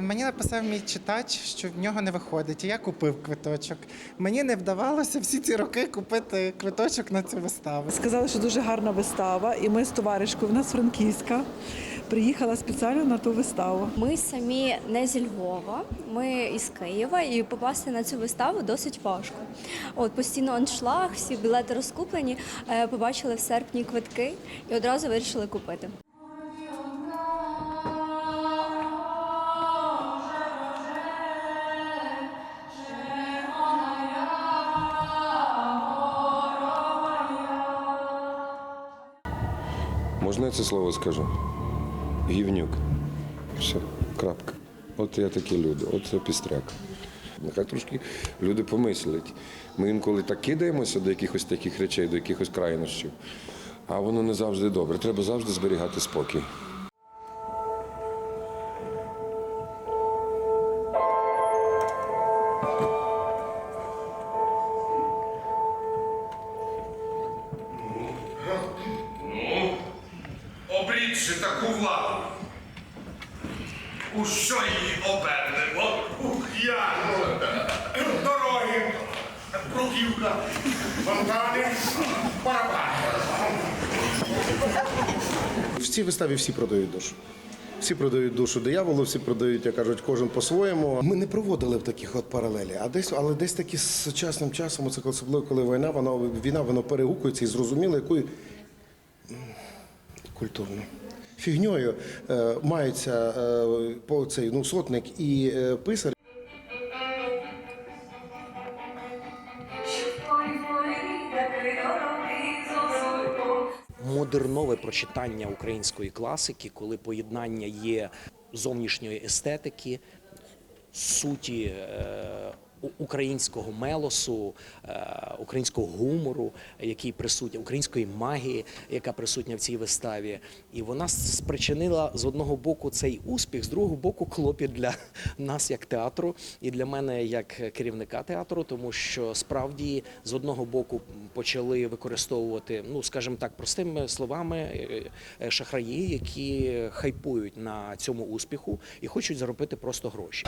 Мені написав мій читач, що в нього не виходить, і я купив квиточок. Мені не вдавалося всі ці роки купити квиточок на цю виставу. Сказали, що дуже гарна вистава, і ми з товаришкою, в нас франківська, приїхала спеціально на ту виставу. Ми самі не зі Львова, ми із Києва, і попасти на цю виставу досить важко. От постійно аншлаг, всі білети розкуплені. Е, Побачили в серпні квитки і одразу вирішили купити. Можна я це слово скажу? Гівнюк. Все, крапка. От я такі люди, от це пістряк. Нехай трошки люди помислять. Ми інколи так кидаємося до якихось таких речей, до якихось крайнощів, а воно не завжди добре. Треба завжди зберігати спокій. Обрідши таку владу. У що її обернемо? Ух, я! Дороги, бруківка, фонтани, барабани. В цій виставі всі продають душу. Всі продають душу дияволу, всі продають, як кажуть, кожен по-своєму. Ми не проводили в таких от паралелі, а десь, але десь таки з сучасним часом, це особливо коли війна, вона війна воно перегукується і зрозуміло, якою м, культурно. Фігньою е, мається е, по цей ну, сотник і е, писар. модернове прочитання української класики, коли поєднання є зовнішньої естетики, суті українського мелосу, е, українського гумору, який присутній, української магії, яка присутня в цій виставі. І вона спричинила з одного боку цей успіх, з другого боку клопіт для нас як театру і для мене як керівника театру, тому що справді з одного боку почали використовувати, ну скажімо так, простими словами, е, е, шахраї, які хайпують на цьому успіху і хочуть заробити просто гроші.